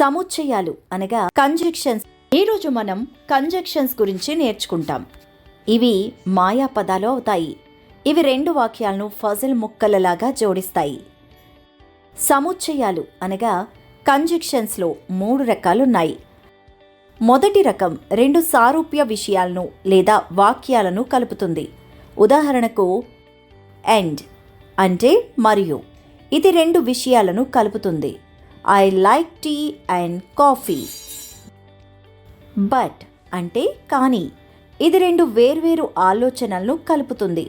సముచ్చయాలు అనగా కంజక్షన్స్ ఈరోజు మనం కంజక్షన్స్ గురించి నేర్చుకుంటాం. ఇవి మాయా పదాలు అవుతాయి. ఇవి రెండు వాక్యాలను ఫజల్ ముక్కలలాగా జోడిస్తాయి. సముచ్చయాలు అనగా కంజక్షన్స్లో మూడు రకాలున్నాయి. మొదటి రకం రెండు సారూప్య విషయాలను లేదా వాక్యాలను కలుపుతుంది. ఉదాహరణకు ఎండ్ అంటే మరియు. ఇది రెండు విషయాలను కలుపుతుంది. I like tea and coffee but అంటే కానీ. ఇది రెండు వేర్వేరు ఆలోచనలను కలుపుతుంది.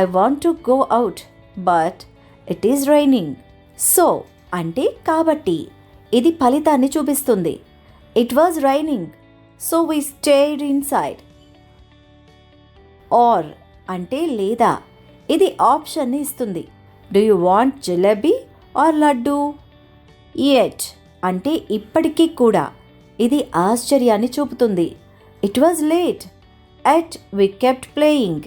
I want to go out but it is raining so అంటే కాబట్టి. ఇది ఫలితాన్ని చూపిస్తుంది. It was raining so we stayed inside or అంటే లేదా. ఇది ఆప్షన్ని ఇస్తుంది. Do you want jalebi or laddoo yet అంటే ఇప్పటికీ కూడా ఇది ఆశ్చర్యాన్ని చూపుతుంది. It was late yet we kept playing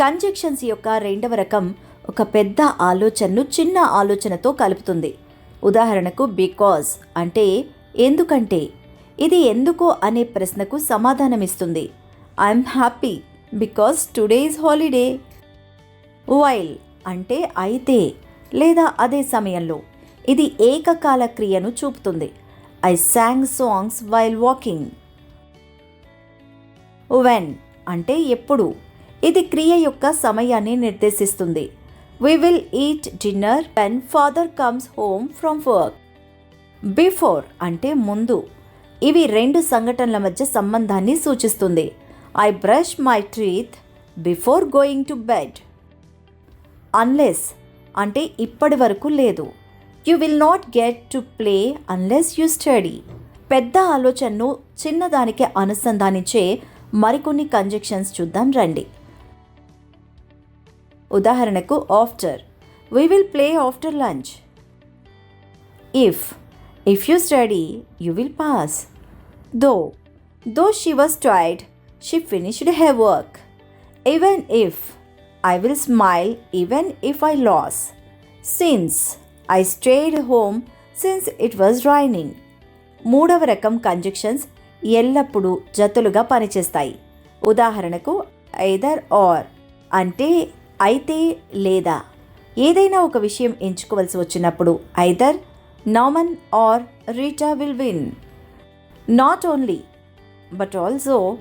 conjunctions యొక్క రెండవ రకం ఒక పెద్ద ఆలోచనను చిన్న ఆలోచనతో కలుపుతుంది. ఉదాహరణకు బికాజ్ అంటే ఎందుకంటే ఇది ఎందుకో అనే ప్రశ్నకు సమాధానమిస్తుంది. I'm happy because today is holiday while అంటే అయితే లేదా అదే సమయంలో. ఇది ఏకకాల క్రియను చూపుతుంది. I sang songs while walking when అంటే ఎప్పుడు. ఇది క్రియ యొక్క సమయాన్ని నిర్దేశిస్తుంది. We will eat dinner when father comes home from work before అంటే ముందు. ఇవి రెండు సంఘటనల మధ్య సంబంధాన్ని సూచిస్తుంది. I brush my ట్రీత్ before going to bed unless అంటే ఇప్పటి వరకు లేదు. You will not get to play unless you study పెద్ద ఆలోచనను చిన్నదానికి అనుసంధానించే మరికొన్ని కంజెక్షన్స్ చూద్దాం రండి. ఉదాహరణకు after we will play after lunch if if you study you will pass though though she was tired she finished her work even if I will smile even if I lose since I stayed home since it was raining మూడవ రకం conjunctions ఎల్లప్పుడూ జతులుగా పనిచేస్తాయి. ఉదాహరణకు either are అంటే అయితే లేదా. ఏదైనా ఒక విషయం ఎంచుకోవలసి వచ్చినప్పుడు either Naman or Rita will win not only but also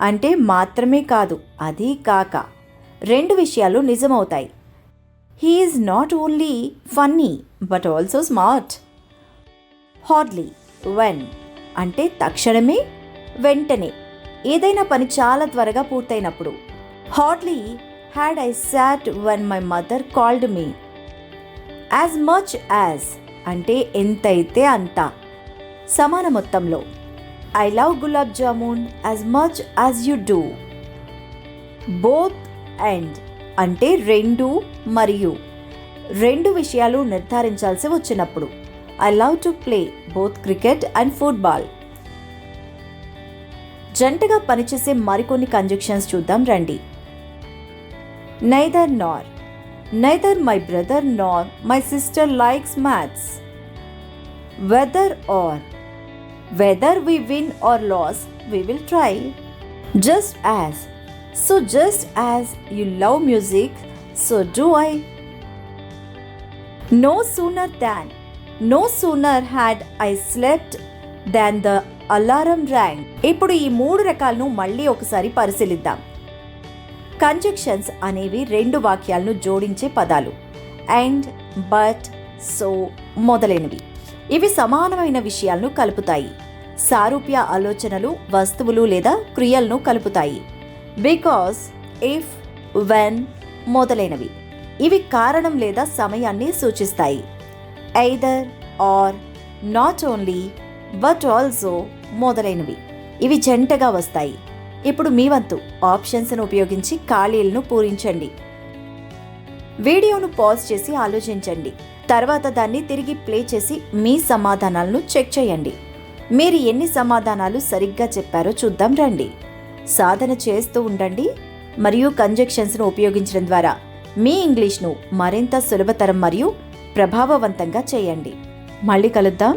అంటే మాత్రమే కాదు అది కాక. రెండు విషయాలు నిజమవుతాయి. He is not only funny but also smart hardly when అంటే తక్షణమే వెంటనే. ఏదైనా పని చాలా త్వరగా పూర్తయినప్పుడు. Hardly had I sat on my mother called me as much as అంటే ఎంతైతే అంత. సమాన మొత్తంలో. I love gulab jamun as much as you do both and అంటే రెండు మరియు రెండు విషయాలు నిర్ధారించాల్సి వచ్చినప్పుడు. I love to play both cricket and football జంటగా పనిచేసే మరికొన్ని కంజక్షన్స్ చూద్దాం రండి. Neither nor neither my brother nor my sister likes maths whether or whether we win or lose we will try just as so just as you love music so do I no sooner than no sooner had I slept than the alarm rang ఇప్పుడు ఈ మూడు రకాలను మళ్ళీ ఒకసారి పరిశీలిద్దాం. Conjunctions అనేవి రెండు వాక్యాలను జోడించే పదాలు. అండ్ బట్ సో మొదలైనవి. ఇవి సమానమైన విషయాలను కలుపుతాయి. సారూప్య ఆలోచనలు వస్తువులు లేదా క్రియలను కలుపుతాయి. బికాస్ ఇఫ్ వెన్ మొదలైనవి. ఇవి కారణం లేదా సమయాన్ని సూచిస్తాయి. Either or not only but also మొదలైనవి. ఇవి జంటగా వస్తాయి. ఇప్పుడు మీ వంతు ఆప్షన్స్ను ఉపయోగించి ఖాళీలను పూరించండి. వీడియోను పాజ్ చేసి ఆలోచించండి. తర్వాత దాన్ని తిరిగి ప్లే చేసి మీ సమాధానాలను చెక్ చేయండి. మీరు ఎన్ని సమాధానాలు సరిగ్గా చెప్పారో చూద్దాం రండి. సాధన చేస్తూ ఉండండి మరియు కంజక్షన్స్ను ఉపయోగించడం ద్వారా మీ ఇంగ్లీష్ను మరింత సులభతరం మరియు ప్రభావవంతంగా చేయండి. మళ్ళీ కలుద్దాం.